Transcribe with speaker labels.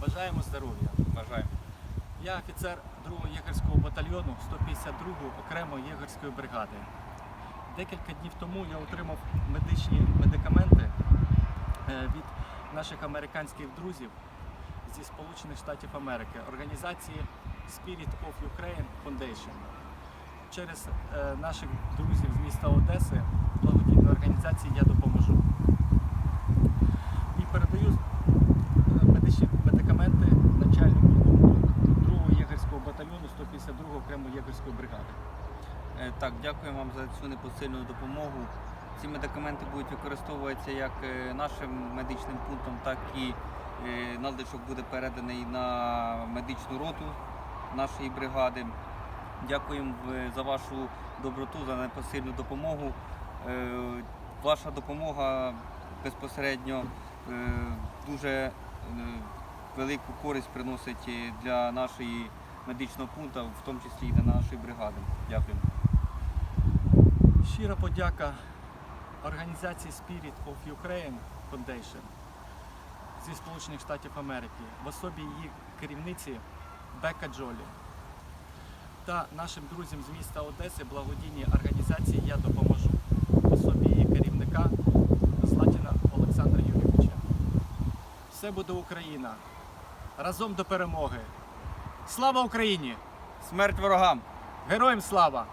Speaker 1: Бажаємо здоров'я.
Speaker 2: Бажаємо.
Speaker 1: Я офіцер 2-го єгерського батальйону 152-го окремої єгерської бригади. Декілька днів тому я отримав медичні медикаменти е, від наших американських друзів зі Сполучених Штатів Америки, організації Spirit of Ukraine Foundation. Через е, наших друзів з міста Одеси, благодійної організації Я допоможу. І передаю е, медичні медикаменти начальнику 2-го єгерського батальйону 152-го окремої єгерської бригади.
Speaker 2: Е, Так, дякуємо вам за цю непосильну допомогу. Ці медикаменти будуть використовуватися як е, нашим медичним пунктом, так і е, надлишок буде переданий на медичну роту нашої бригади. Дякуємо за вашу доброту, за непосильну допомогу. Ваша допомога безпосередньо дуже велику користь приносить для нашої медичного пункту, в тому числі і для нашої бригади. Дякуємо.
Speaker 1: Щира подяка організації Spirit of Ukraine Foundation зі Сполучених Штатів Америки в особі її керівниці Бека Джолі та нашим друзям з міста Одеси благодійній організації Я допоможу в особі її керівника Златіна Олександра Юрійовича. Все буде Україна. Разом до перемоги. Слава Україні!
Speaker 2: Смерть ворогам!
Speaker 1: Героям слава!